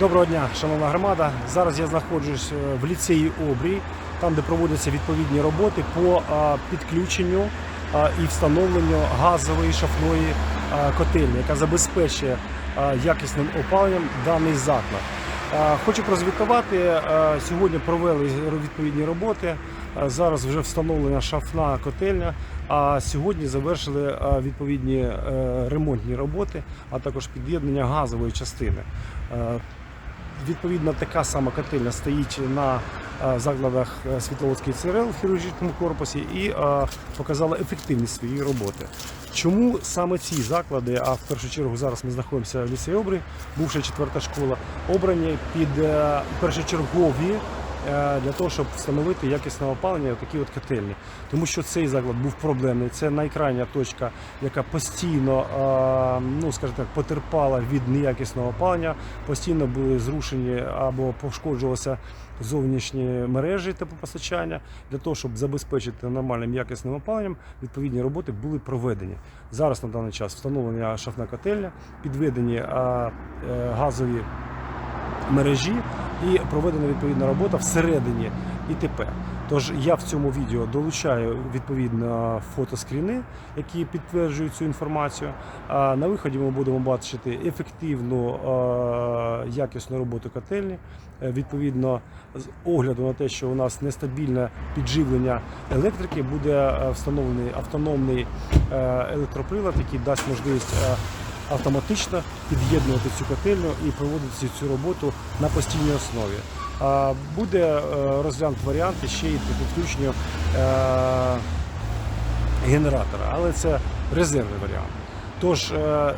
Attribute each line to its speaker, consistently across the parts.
Speaker 1: Доброго дня, шановна громада. Зараз я знаходжусь е, в ліцеї Обрій, там, де проводяться відповідні роботи по підключенню і встановленню газової шафної котельні, яка забезпечує якісним опаленням даний заклад. Хочу прозвітувати. Сьогодні провели відповідні роботи. Зараз вже встановлена шафна котельня. А сьогодні завершили відповідні е, ремонтні роботи, а також під'єднання газової частини. Відповідно, така сама котельня стоїть на е, закладах е, Світловодський ЦРЛ в хірургічному корпусі і е, показала ефективність своєї роботи. Чому саме ці заклади, а в першу чергу зараз ми знаходимося в лісі Обри, бувша четверта школа, обрані під першочергові для того, щоб встановити якісне опалення такі от котельні. Тому що цей заклад був проблемний. Це найкрайня точка, яка постійно, е, ну скажімо так, потерпала від неякісного опалення, постійно були зрушені або пошкоджувалися зовнішні мережі теплопостачання. Для того, щоб забезпечити нормальним якісним опаленням, відповідні роботи були проведені. Зараз на даний час встановлення шафна котельня, підведені е, е, газові мережі і проведена відповідна робота всередині ІТП. Тож я в цьому відео долучаю відповідно фотоскріни, які підтверджують цю інформацію. А на виході ми будемо бачити ефективну е, якісну роботу котельні. Е, Відповідно, з огляду на те, що у нас нестабільне підживлення електрики, буде е, встановлений автономний електроприлад, який дасть можливість автоматично під'єднувати цю котельню і проводити цю роботу на постійній основі. Буде е, розглянут варіанти ще й по підключенню е, генератора, але це резервний варіант. Тож е,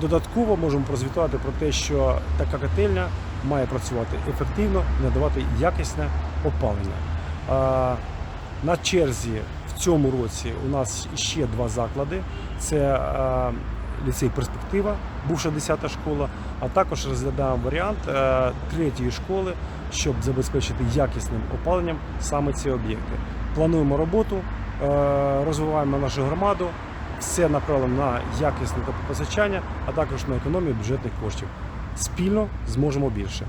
Speaker 1: додатково можемо прозвітувати про те, що така котельня має працювати ефективно і надавати якісне опалення. На черзі в цьому році у нас ще два заклади. Це ліцей Перспектива, бувша 10 школа, а також розглядаємо варіант е, третьої школи, щоб забезпечити якісним опаленням саме ці об'єкти. Плануємо роботу, е, розвиваємо нашу громаду, все направлено на якісне теплопостачання, а також на економію бюджетних коштів. Спільно зможемо більше.